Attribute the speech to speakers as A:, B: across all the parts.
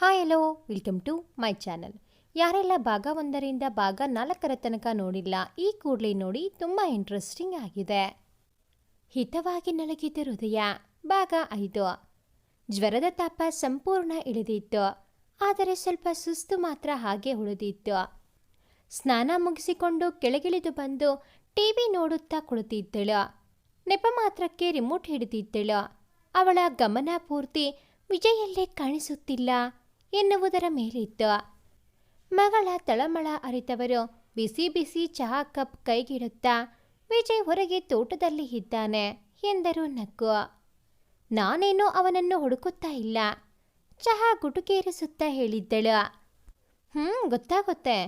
A: Hi hello welcome to my channel ಯಾರೆಲ್ಲ ಭಾಗ ಒಂದರಿಂದ ಭಾಗ ನಾಲ್ಕರ ತನಕ ನೋಡಿಲ್ಲ, ಈ ಕೂಡಲೇ ನೋಡಿ ತುಂಬ ಇಂಟ್ರೆಸ್ಟಿಂಗ್ ಆಗಿದೆ. ಹಿತವಾಗಿ ನಲಗಿದ ಹೃದಯ, ಭಾಗ ಐದು. ಜ್ವರದ ತಾಪ ಸಂಪೂರ್ಣ ಇಳಿದಿತ್ತು, ಆದರೆ ಸ್ವಲ್ಪ ಸುಸ್ತು ಮಾತ್ರ ಹಾಗೆ ಉಳಿದಿತ್ತು. ಸ್ನಾನ ಮುಗಿಸಿಕೊಂಡು ಕೆಳಗಿಳಿದು ಬಂದು ಟಿವಿ ನೋಡುತ್ತಾ ಕುಳಿತಿದ್ದಳು. ನೆಪ ಮಾತ್ರಕ್ಕೆ ರಿಮೋಟ್ ಹಿಡಿದಿದ್ದಳು. ಅವಳ ಗಮನ ಪೂರ್ತಿ ವಿಜಯಲ್ಲೇ ಕಾಣಿಸುತ್ತಿಲ್ಲ. ಎನ್ನುವುದರ ಮೇಲಿತ್ತು. ಮಗಳ ತಳಮಳ ಅರಿತವರು ಬಿಸಿ ಬಿಸಿ ಚಹಾ ಕಪ್ ಕೈಗಿಡುತ್ತಾ, ವಿಜಯ್ ಹೊರಗೆ ತೋಟದಲ್ಲಿ ಇದ್ದಾನೆ ಎಂದರು ನಕ್ಕು. ನಾನೇನು ಅವನನ್ನು ಹುಡುಕುತ್ತಾ ಇಲ್ಲ, ಚಹಾ ಗುಟುಕೇರಿಸುತ್ತಾ ಹೇಳಿದ್ದಳು. ಹ್ಞೂ ಗೊತ್ತಾಗುತ್ತೆ.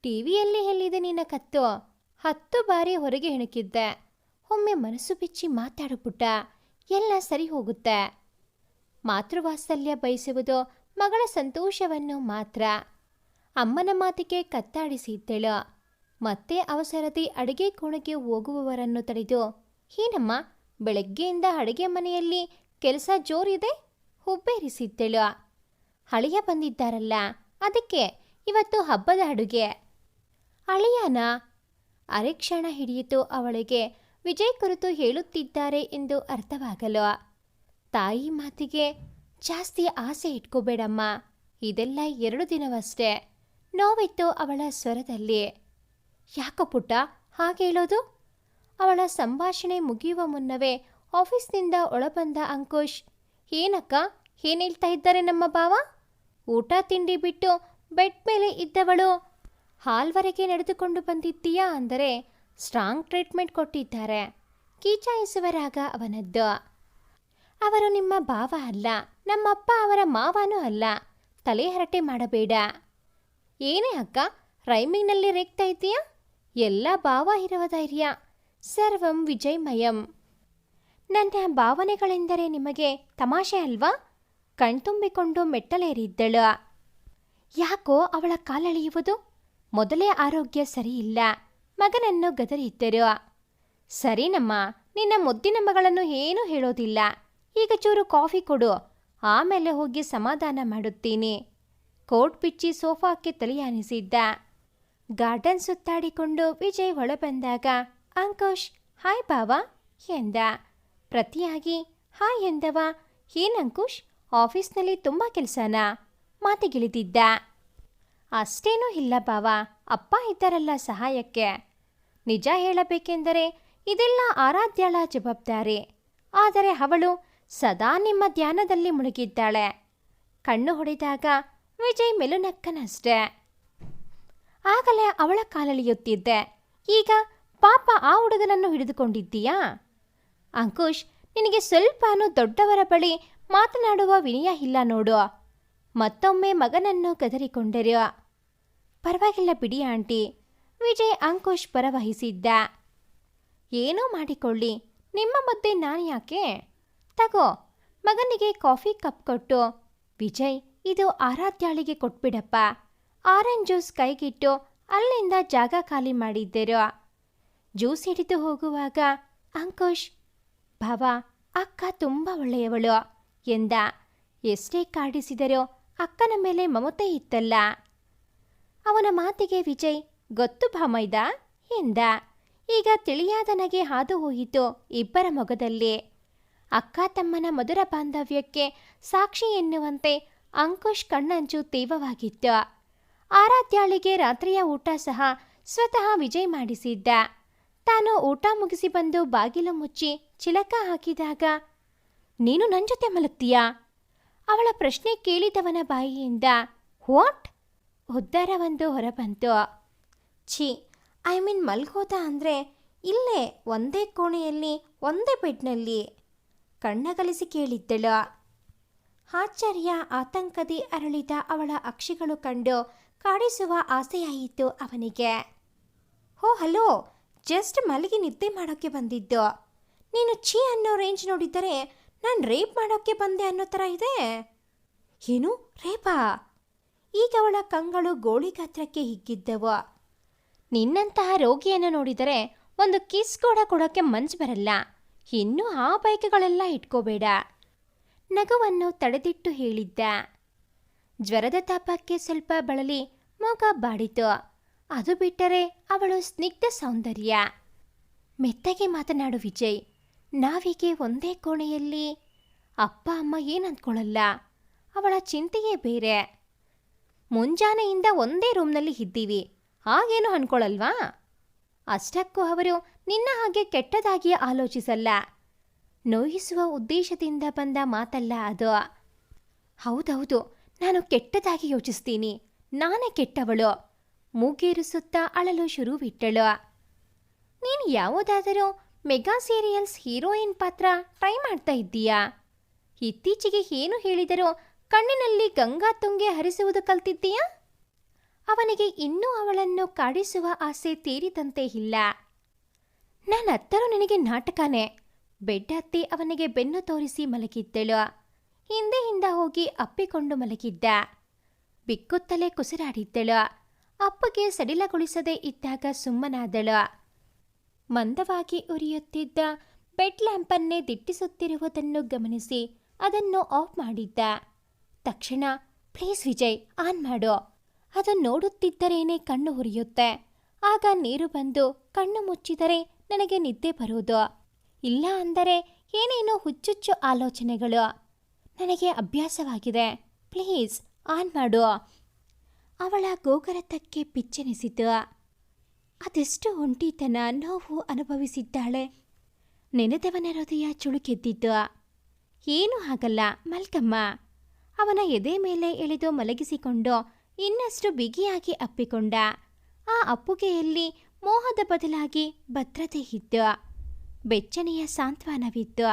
A: ಟಿವಿಯಲ್ಲಿ ಎಲ್ಲಿದೆ ನಿನ್ನ ಕತ್ತು? ಹತ್ತು ಬಾರಿ ಹೊರಗೆ ಹೆಣಕಿದ್ದೆ ಒಮ್ಮೆ ಮನಸ್ಸು ಬಿಚ್ಚಿ ಮಾತಾಡು ಪುಟ್ಟ ಎಲ್ಲ ಸರಿ ಹೋಗುತ್ತೆ. ಮಾತೃವಾತ್ಸಲ್ಯ ಬಯಸುವುದು ಮಗಳ ಸಂತೋಷವನ್ನು ಮಾತ್ರ. ಅಮ್ಮನ ಮಾತಿಗೆ ಕತ್ತಾಡಿಸಿದ್ದಳು ಮತ್ತೆ ಅವಸರದಿ ಅಡಿಗೆ ಕೋಣೆಗೆ ಹೋಗುವವರನ್ನು ತಡೆದು ಏನಮ್ಮ ಬೆಳಗ್ಗೆಯಿಂದ ಅಡಿಗೆ ಮನೆಯಲ್ಲಿ ಕೆಲಸ ಜೋರಿದೆ? ಹುಬ್ಬೇರಿಸಿದ್ದಳು. ಅಳಿಯ ಬಂದಿದ್ದಾರಲ್ಲ, ಅದಕ್ಕೆ ಇವತ್ತು ಹಬ್ಬದ ಅಡುಗೆ. ಅಳಿಯನ? ಅರೆಕ್ಷಣ ಹಿಡಿಯಿತು ಅವಳಿಗೆ. ವಿಜಯ್ ಕುರಿತು ಹೇಳುತ್ತಿದ್ದಾರೆ ಎಂದು ಅರ್ಥವಾಗಲು. ತಾಯಿ ಮಾತಿಗೆ ಜಾಸ್ತಿ ಆಸೆ ಇಟ್ಕೋಬೇಡಮ್ಮ. ಇದೆಲ್ಲ ಎರಡು ದಿನವಷ್ಟೇ. ನೋವಿತ್ತು ಅವಳ ಸ್ವರದಲ್ಲಿ. ಯಾಕೋ ಪುಟ್ಟ, ಹಾಗೆ ಹೇಳೋದು? ಅವಳ ಸಂಭಾಷಣೆ ಮುಗಿಯುವ ಮುನ್ನವೇ ಆಫೀಸ್ನಿಂದ ಒಳಬಂದ ಅಂಕುಶ್, ಏನಕ್ಕ, ಏನ್ ಹೇಳ್ತಾ ಇದ್ದಾರೆ ನಮ್ಮ ಭಾವ? ಊಟ, ತಿಂಡಿ ಬಿಟ್ಟು ಬೆಡ್ ಮೇಲೆ ಇದ್ದವಳು. ಹಾಲ್ವರೆಗೆ ನಡೆದುಕೊಂಡು ಬಂದಿದ್ದೀಯಾ? ಅಂದರೆ ಸ್ಟ್ರಾಂಗ್ ಟ್ರೀಟ್ಮೆಂಟ್ ಕೊಟ್ಟಿದ್ದಾರೆ. ಕೀಚಾಯಿಸುವರಾಗ ಅವನದ್ದು. ಅವರು ನಿಮ್ಮ ಭಾವ ಅಲ್ಲ, ನಮ್ಮಪ್ಪ ಅವರ ಮಾವನೂ ಅಲ್ಲ. ತಲೆ ಹರಟೆ ಮಾಡಬೇಡ. ಏನೇ ಅಕ್ಕ, ರೈಮಿಂಗ್ನಲ್ಲಿ ರೇಗ್ತಾ ಇದೆಯಾ ಎಲ್ಲ ಭಾವ ಇರುವ ಧೈರ್ಯ. ಸರ್ವಂ ವಿಜಯಮಯಂ. ನನ್ನ ಭಾವನೆಗಳೆಂದರೆ ನಿಮಗೆ ತಮಾಷೆ ಅಲ್ವಾ? ಕಣ್ತುಂಬಿಕೊಂಡು ಮೆಟ್ಟಲೇರಿದ್ದಳು. ಯಾಕೋ ಅವಳ ಕಾಲೆಳೆಯುವುದು? ಮೊದಲೇ ಆರೋಗ್ಯ ಸರಿಯಿಲ್ಲ. ಮಗನನ್ನು ಗದರಿದ್ದರು. ಸರಿನಮ್ಮ, ನಿನ್ನ ಮುದ್ದಿನ ಮಗಳನ್ನು ಏನೂ ಹೇಳೋದಿಲ್ಲ. ಈಗ ಚೂರು ಕಾಫಿ ಕೊಡು, ಆಮೇಲೆ ಹೋಗಿ ಸಮಾಧಾನ ಮಾಡುತ್ತೀನಿ. ಕೋಟ್ ಬಿಚ್ಚಿ ಸೋಫಾಕ್ಕೆ ತಲೆಯಾನಿಸಿದ್ದ. ಗಾರ್ಡನ್ ಸುತ್ತಾಡಿಕೊಂಡು ವಿಜಯ್ ಒಳಬಂದಾಗ, ಅಂಕುಶ್, ಹಾಯ್ ಬಾವಾ, ಎಂದ. ಪ್ರತಿಯಾಗಿ, ಹಾಯ್, ಎಂದವ. ಏನ್ ಅಂಕುಶ್, ಆಫೀಸ್ನಲ್ಲಿ ತುಂಬ ಕೆಲಸನಾ? ಮಾತಿಗಿಳಿದಿದ್ದ. ಅಷ್ಟೇನೂ ಇಲ್ಲ ಬಾವ, ಅಪ್ಪ ಇದ್ದಾರಲ್ಲ ಸಹಾಯಕ್ಕೆ. ನಿಜ ಹೇಳಬೇಕೆಂದರೆ ಇದೆಲ್ಲ ಆರಾಧ್ಯಳ ಜವಾಬ್ದಾರಿ. ಆದರೆ ಅವಳು ಸದಾ ನಿಮ್ಮ ಧ್ಯಾನದಲ್ಲಿ ಮುಳುಗಿದ್ದಾಳೆ. ಕಣ್ಣು ಹೊಡೆದಾಗ ವಿಜಯ್ ಮೆಲುನಕ್ಕನಷ್ಟೆ. ಆಗಲೇ ಅವಳ ಕಾಲಳಿಯುತ್ತಿದ್ದೆ ಈಗ ಪಾಪ ಆ ಹುಡುಗನನ್ನು ಹಿಡಿದುಕೊಂಡಿದ್ದೀಯಾ? ಅಂಕುಶ್, ನಿನಗೆ ಸ್ವಲ್ಪನೂ ದೊಡ್ಡವರ ಬಳಿ ಮಾತನಾಡುವ ವಿನಯ ಇಲ್ಲ ನೋಡು. ಮತ್ತೊಮ್ಮೆ ಮಗನನ್ನು ಗದರಿಕೊಂಡರು. ಪರವಾಗಿಲ್ಲ ಬಿಡಿ ಆಂಟಿ. ವಿಜಯ್ ಅಂಕುಶ್ ಪರವಹಿಸಿದ್ದ. ಏನೋ ಮಾಡಿಕೊಳ್ಳಿ. ನಿಮ್ಮ ಮಧ್ಯೆ ನಾನು ಯಾಕೆ ತಗೋ. ಮಗನಿಗೆ ಕಾಫಿ ಕಪ್ ಕೊಟ್ಟು. ವಿಜಯ್, ಇದು ಆರಾಧ್ಯಾಳಿಗೆ ಕೊಟ್ಬಿಡಪ್ಪ. ಆರೆಂಜ್ ಜ್ಯೂಸ್ ಕೈಗಿಟ್ಟು ಅಲ್ಲಿಂದ ಜಾಗ ಖಾಲಿ ಮಾಡಿದ್ದರು. ಜ್ಯೂಸ್ ಹಿಡಿದು ಹೋಗುವಾಗ, ಅಂಕುಶ್, ಭಾವ, ಅಕ್ಕ ತುಂಬ ಒಳ್ಳೆಯವಳು ಎಂದ. ಎಷ್ಟೇ ಕಾಡಿಸಿದರೂ ಅಕ್ಕನ ಮೇಲೆ ಮಮತೆ ಇತ್ತಲ್ಲ. ಅವನ ಮಾತಿಗೆ ವಿಜಯ್, ಗೊತ್ತು ಭಾಮೈದ? ಎಂದ. ಈಗ ತಿಳಿಯಾದ ನಗೆ ಹಾದು ಹೋಯಿತು ಇಬ್ಬರ ಮೊಗದಲ್ಲಿ. ಅಕ್ಕ ತಮ್ಮನ ಮಧುರ ಬಾಂಧವ್ಯಕ್ಕೆ ಸಾಕ್ಷಿ ಎನ್ನುವಂತೆ ಅಂಕುಶ್ ಕಣ್ಣಂಚು ತೀವ್ರವಾಗಿದ್ದ ಆರಾಧ್ಯಾಳಿಗೆ ರಾತ್ರಿಯ ಊಟ ಸಹ ಸ್ವತಃ ವಿಜಯ್ ಮಾಡಿಸಿದ್ದ. ತಾನು ಊಟ ಮುಗಿಸಿ ಬಂದು ಬಾಗಿಲು ಮುಚ್ಚಿ ಚಿಲಕ ಹಾಕಿದಾಗ, ನೀನು ನನ್ನ ಜೊತೆ ಮಲಗ್ತೀಯ? ಅವಳ ಪ್ರಶ್ನೆ ಕೇಳಿದವನ ಬಾಯಿಯಿಂದ, ವಾಟ್? ಉದ್ದಾರವೊಂದು ಹೊರಬಂತು. ಛೀ, ಐ ಮೀನ್ ಮಲ್ಗೋದ ಅಂದರೆ ಇಲ್ಲೇ ಒಂದೇ ಕೋಣೆಯಲ್ಲಿ, ಒಂದೇ ಬೆಡ್ನಲ್ಲಿ ಕಣ್ಣಗಲಿಸಿ ಕೇಳಿದ್ದಳು. ಆಶ್ಚರ್ಯ, ಆತಂಕದಿ ಅರಳಿದ ಅವಳ ಅಕ್ಷಿಗಳು ಕಂಡು ಕಾಡಿಸುವ ಆಸೆಯಾಯಿತು ಅವನಿಗೆ. ಹೋ ಹಲೋ ಜಸ್ಟ್ ಮಲಗಿ ನಿದ್ದೆ ಮಾಡೋಕ್ಕೆ ಬಂದಿದ್ದು. ನೀನು ಛೀ ಅನ್ನೋ ರೇಂಜ್ ನೋಡಿದ್ದರೆ ನಾನು ರೇಪ್ ಮಾಡೋಕ್ಕೆ ಬಂದೆ ಅನ್ನೋ ಥರ ಇದೆ. ಏನು ರೇಪಾ ಈಗ ಅವಳ ಕಂಗಳು ಗೋಳಿ ಗಾತ್ರಕ್ಕೆ ಹಿಗ್ಗಿದ್ದವು. ನಿನ್ನಂತಹ ರೋಗಿಯನ್ನು ನೋಡಿದರೆ ಒಂದು ಕಿಸ್ ಕೂಡ ಕೊಡೋಕ್ಕೆ ಮನ್ಸು ಬರಲ್ಲ. ಇನ್ನೂ ಆ ಬೈಕ್ಗಳೆಲ್ಲ ಇಟ್ಕೋಬೇಡ. ನಗವನ್ನು ತಡೆದಿಟ್ಟು ಹೇಳಿದ್ದ. ಜ್ವರದ ತಾಪಕ್ಕೆ ಸ್ವಲ್ಪ ಬಳಲಿ ಮೊಗ ಬಾಡಿತು. ಅದು ಬಿಟ್ಟರೆ ಅವಳು ಸ್ನಿಗ್ಧ ಸೌಂದರ್ಯ. ಮೆತ್ತಗೆ ಮಾತನಾಡು ವಿಜಯ್, ನಾವೀಗೆ ಒಂದೇ ಕೋಣೆಯಲ್ಲಿ ಅಪ್ಪ, ಅಮ್ಮ ಏನು ಅವಳ ಚಿಂತೆಯೇ ಬೇರೆ. ಮುಂಜಾನೆಯಿಂದ ಒಂದೇ ರೂಮ್ನಲ್ಲಿ ಇದ್ದೀವಿ. ಹಾಗೇನು ಅನ್ಕೊಳ್ಳಲ್ವಾ ಅಷ್ಟಕ್ಕೂ ಅವರು ನಿನ್ನ ಹಾಗೆ ಕೆಟ್ಟದಾಗಿ ಆಲೋಚಿಸಲ್ಲ. ನೋಯಿಸುವ ಉದ್ದೇಶದಿಂದ ಬಂದ ಮಾತಲ್ಲ ಅದು. ಹೌದೌದು, ನಾನು ಕೆಟ್ಟದಾಗಿ ಯೋಚಿಸ್ತೀನಿ. ನಾನೇ ಕೆಟ್ಟವಳು. ಮೂಗೇರಿಸುತ್ತಾ ಅಳಲು ಶುರುವಿಟ್ಟಳು. ನೀನು ಯಾವುದಾದರೂ ಮೆಗಾ ಸೀರಿಯಲ್ಸ್ ಹೀರೋಯಿನ್ ಪಾತ್ರ ಟ್ರೈ ಮಾಡ್ತಾ ಇದ್ದೀಯಾ? ಇತ್ತೀಚೆಗೆ ಏನು ಹೇಳಿದರೂ ಕಣ್ಣಿನಲ್ಲಿ ಗಂಗಾ ತುಂಗೆ ಹರಿಸುವುದು ಕಲ್ತಿದ್ದೀಯಾ? ಅವನಿಗೆ ಇನ್ನೂ ಅವಳನ್ನು ಕಾಡಿಸುವ ಆಸೆ ತೀರಿದಂತೆ ಇಲ್ಲ. ನಾನು ಅತ್ತರೂ ನಿನಗೆ ನಾಟಕನೇ. ಬೆಡ್ ಹತ್ತಿ ಅವನಿಗೆ ಬೆನ್ನು ತೋರಿಸಿ ಮಲಗಿದ್ದಳು. ಹಿಂದೆಯಿಂದ ಹೋಗಿ ಅಪ್ಪಿಕೊಂಡು ಮಲಗಿದ್ದ. ಬಿಕ್ಕುತ್ತಲೇ ಕುಸಿರಾಡಿದ್ದಳು. ಅಪ್ಪಗೆ ಸಡಿಲಗೊಳಿಸದೇ ಇದ್ದಾಗ ಸುಮ್ಮನಾದಳು. ಮಂದವಾಗಿ ಉರಿಯುತ್ತಿದ್ದ ಬೆಡ್ ಲ್ಯಾಂಪನ್ನೇ ದಿಟ್ಟಿಸುತ್ತಿರುವುದನ್ನು ಗಮನಿಸಿ ಅದನ್ನು ಆಫ್ ಮಾಡಿದ್ದ. ತಕ್ಷಣ, ಪ್ಲೀಸ್ ವಿಜಯ್, ಆನ್ ಮಾಡು. ಅದನ್ನು ನೋಡುತ್ತಿದ್ದರೇನೆ ಕಣ್ಣು ಉರಿಯುತ್ತೆ. ಆಗ ನೀರು ಬಂದು ಕಣ್ಣು ಮುಚ್ಚಿದರೆ ನನಗೆ ನಿದ್ದೆ ಬರುವುದು ಇಲ್ಲ ಅಂದರೆ ಏನೇನೋ ಹುಚ್ಚುಚ್ಚು ಆಲೋಚನೆಗಳು. ನನಗೆ ಅಭ್ಯಾಸವಾಗಿದೆ. ಪ್ಲೀಸ್, ಆನ್ ಮಾಡು. ಅವಳ ಗೋಗರತಕ್ಕೆ ಪಿಚ್ಚೆನಿಸಿತು. ಅದೆಷ್ಟು ಒಂಟಿತನ, ನೋವು ಅನುಭವಿಸಿದ್ದಾಳೆ. ನೆನೆದವನ ಹೃದಯ ಚುಳುಕೆದ್ದಿದ್ದು ಏನೂ ಆಗಲ್ಲ ಮಲ್ಕಮ್ಮ. ಅವನ ಎದೆ ಮೇಲೆ ಎಳೆದು ಮಲಗಿಸಿಕೊಂಡು ಇನ್ನಷ್ಟು ಬಿಗಿಯಾಗಿ ಅಪ್ಪಿಕೊಂಡ. ಆ ಅಪ್ಪುಗೆಯಲ್ಲಿ ಮೋಹದ ಬದಲಾಗಿ ಭದ್ರತೆ ಇದ್ದ ಬೆಚ್ಚನೆಯ ಸಾಂತ್ವನವಿತ್ತು.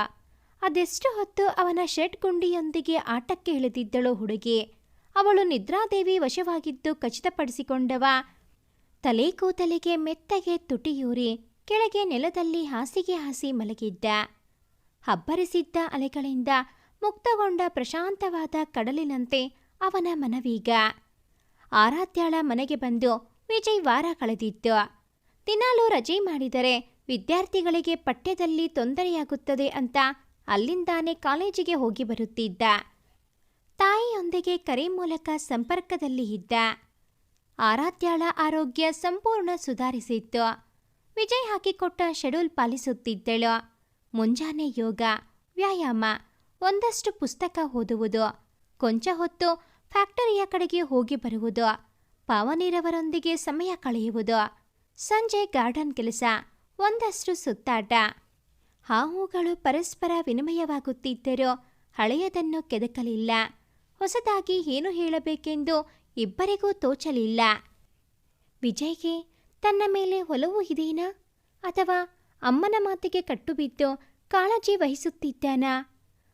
A: ಅದೆಷ್ಟು ಹೊತ್ತು ಅವನ ಶೆಡ್ ಗುಂಡಿಯೊಂದಿಗೆ ಆಟಕ್ಕೆ ಇಳಿದಿದ್ದಳು ಹುಡುಗಿ. ಅವಳು ನಿದ್ರಾದೇವಿ ವಶವಾಗಿದ್ದು ಖಚಿತಪಡಿಸಿಕೊಂಡವ. ತಲೆ ಕೂದಲಿಗೆ ಮೆತ್ತಗೆ ತುಟಿಯೂರಿ ಕೆಳಗೆ ನೆಲದಲ್ಲಿ ಹಾಸಿಗೆ ಹಾಸಿ ಮಲಗಿದ್ದ. ಹಬ್ಬರಿಸಿದ್ದ ಅಲೆಗಳಿಂದ ಮುಕ್ತಗೊಂಡ ಪ್ರಶಾಂತವಾದ ಕಡಲಿನಂತೆ ಅವನ ಮನವೀಗ. ಆರಾಧ್ಯಾಳ ಮನೆಗೆ ಬಂದು ವಿಜಯ್ ವಾರ ಕಳೆದಿತ್ತು. ದಿನಾಲೂ ರಜೆ ಮಾಡಿದರೆ ವಿದ್ಯಾರ್ಥಿಗಳಿಗೆ ಪಠ್ಯದಲ್ಲಿ ತೊಂದರೆಯಾಗುತ್ತದೆ ಅಂತ ಅಲ್ಲಿಂದಾನೇ ಕಾಲೇಜಿಗೆ ಹೋಗಿ ಬರುತ್ತಿದ್ದ. ತಾಯಿಯೊಂದಿಗೆ ಕರೆ ಮೂಲಕ ಸಂಪರ್ಕದಲ್ಲಿ ಇದ್ದ. ಆರಾಧ್ಯಾಳ ಆರೋಗ್ಯ ಸಂಪೂರ್ಣ ಸುಧಾರಿಸಿತ್ತು. ವಿಜಯ್ ಹಾಕಿಕೊಟ್ಟ ಶೆಡ್ಯೂಲ್ ಪಾಲಿಸುತ್ತಿದ್ದಳು. ಮುಂಜಾನೆ ಯೋಗ, ವ್ಯಾಯಾಮ, ಒಂದಷ್ಟು ಪುಸ್ತಕ ಓದುವುದು, ಕೊಂಚ ಹೊತ್ತು ಫ್ಯಾಕ್ಟರಿಯ ಕಡೆಗೆ ಹೋಗಿ ಬರುವುದು, ಪಾವನೀರವರೊಂದಿಗೆ ಸಮಯ ಕಳೆಯುವುದು ಸಂಜೆ ಗಾರ್ಡನ್ ಕೆಲಸ, ಒಂದಷ್ಟು ಸುತ್ತಾಟ. ಹಾವುಗಳು ಪರಸ್ಪರ ವಿನಿಮಯವಾಗುತ್ತಿದ್ದರೂ ಹಳೆಯದನ್ನು ಕೆದಕಲಿಲ್ಲ. ಹೊಸದಾಗಿ ಏನು ಹೇಳಬೇಕೆಂದು ಇಬ್ಬರಿಗೂ ತೋಚಲಿಲ್ಲ. ವಿಜಯ್ಗೆ ತನ್ನ ಮೇಲೆ ಒಲವು ಇದೇನಾ? ಅಥವಾ ಅಮ್ಮನ ಮಾತಿಗೆ ಕಟ್ಟುಬಿದ್ದು ಕಾಳಜಿ ವಹಿಸುತ್ತಿದ್ದಾನಾ?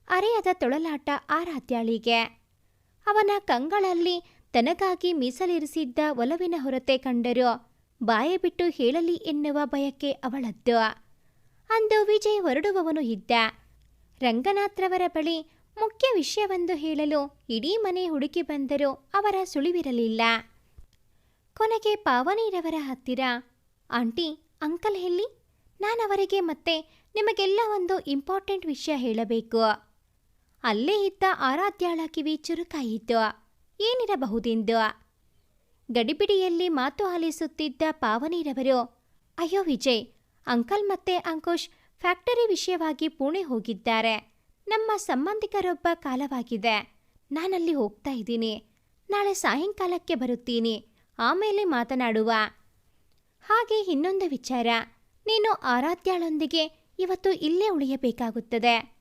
A: ಅರೆಯದ ತೊಳಲಾಟ ಆರಾಧ್ಯಾಳಿಗೆ. ಅವನ ಕಂಗಳಲ್ಲಿ ತನಗಾಗಿ ಮೀಸಲಿರಿಸಿದ್ದ ಒಲವಿನ ಹೊರತೆ ಕಂಡರು ಬಾಯ ಬಿಟ್ಟು ಹೇಳಲಿ ಎನ್ನುವ ಭಯಕ್ಕೆ ಅವಳದ್ದು. ಅಂದು ವಿಜಯ್ ಹೊರಡುವವನು ಇದ್ದ. ರಂಗನಾಥ್ರವರ ಬಳಿ ಮುಖ್ಯ ವಿಷಯವೆಂದು ಹೇಳಲು ಇಡೀ ಮನೆ ಹುಡುಕಿ ಬಂದರೂ ಅವರ ಸುಳಿವಿರಲಿಲ್ಲ. ಕೊನೆಗೆ ಪಾವನಿರವರ ಹತ್ತಿರ, ಆಂಟಿ, ಅಂಕಲ್ ಎಲ್ಲಿ? ನಾನವರಿಗೆ ಮತ್ತೆ ನಿಮಗೆಲ್ಲ ಒಂದು ಇಂಪಾರ್ಟೆಂಟ್ ವಿಷಯ ಹೇಳಬೇಕು. ಅಲ್ಲೇ ಇದ್ದ ಆರಾಧ್ಯಾಳ ಕಿವಿ ಚುರುಕಾಯಿತು. ಏನಿರಬಹುದೆಂದು? ಗಡಿಬಿಡಿಯಲ್ಲಿ ಮಾತು ಆಲಿಸುತ್ತಿದ್ದ ಪಾವನಿರವರು, ಅಯ್ಯೋ ವಿಜಯ್, ಅಂಕಲ್ ಮತ್ತೆ ಅಂಕುಶ್ ಫ್ಯಾಕ್ಟರಿ ವಿಷಯವಾಗಿ ಪುಣೆ ಹೋಗಿದ್ದಾರೆ. ನಮ್ಮ ಸಂಬಂಧಿಕರೊಬ್ಬ ಕಾಲವಾಗಿದೆ. ನಾನಲ್ಲಿ ಹೋಗ್ತಾ ಇದ್ದೀನಿ. ನಾಳೆ ಸಾಯಂಕಾಲಕ್ಕೆ ಬರುತ್ತೀನಿ. ಆಮೇಲೆ ಮಾತನಾಡುವ. ಹಾಗೆ ಇನ್ನೊಂದು ವಿಚಾರ. ನೀನು ಆರಾಧ್ಯಾಳೊಂದಿಗೆ ಇವತ್ತು ಇಲ್ಲೇ ಉಳಿಯಬೇಕಾಗುತ್ತದೆ.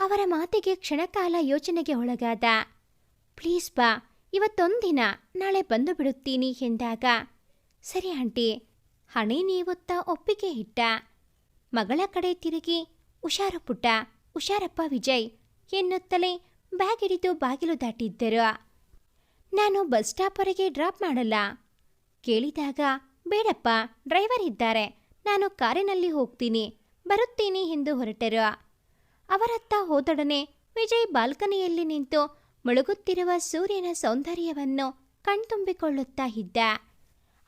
A: ಅವರ ಮಾತಿಗೆ ಕ್ಷಣಕಾಲ ಯೋಚನೆಗೆ ಒಳಗಾದ. ಪ್ಲೀಸ್ ಬಾ ಇವತ್ತೊಂದಿನ ನಾಳೆ ಬಂದು ಬಿಡುತ್ತೀನಿ ಎಂದಾಗ, ಸರಿ ಆಂಟಿ, ಹಣೆ ನೀವುತ್ತಾ ಒಪ್ಪಿಗೆ ಇಟ್ಟ. ಮಗಳ ಕಡೆ ತಿರುಗಿ, ಹುಷಾರು ಪುಟ್ಟ, ಹುಷಾರಪ್ಪ ವಿಜಯ್ ಎನ್ನುತ್ತಲೇ ಬ್ಯಾಗ್ ಹಿಡಿದು ಬಾಗಿಲು ದಾಟಿದ್ದರು. ನಾನು ಬಸ್ ಸ್ಟಾಪ್ವರೆಗೆ ಡ್ರಾಪ್ ಮಾಡಲ್ಲ. ಕೇಳಿದಾಗ, ಬೇಡಪ್ಪ, ಡ್ರೈವರ್ ಇದ್ದಾರೆ, ನಾನು ಕಾರಿನಲ್ಲಿ ಹೋಗ್ತೀನಿ, ಬರುತ್ತೀನಿ ಎಂದು ಹೊರಟರು. ಅವರತ್ತ ಹೋದೊಡನೆ ವಿಜಯ್ ಬಾಲ್ಕನಿಯಲ್ಲಿ ನಿಂತು ಮುಳುಗುತ್ತಿರುವ ಸೂರ್ಯನ ಸೌಂದರ್ಯವನ್ನು ಕಣ್ತುಂಬಿಕೊಳ್ಳುತ್ತಾ ಇದ್ದ.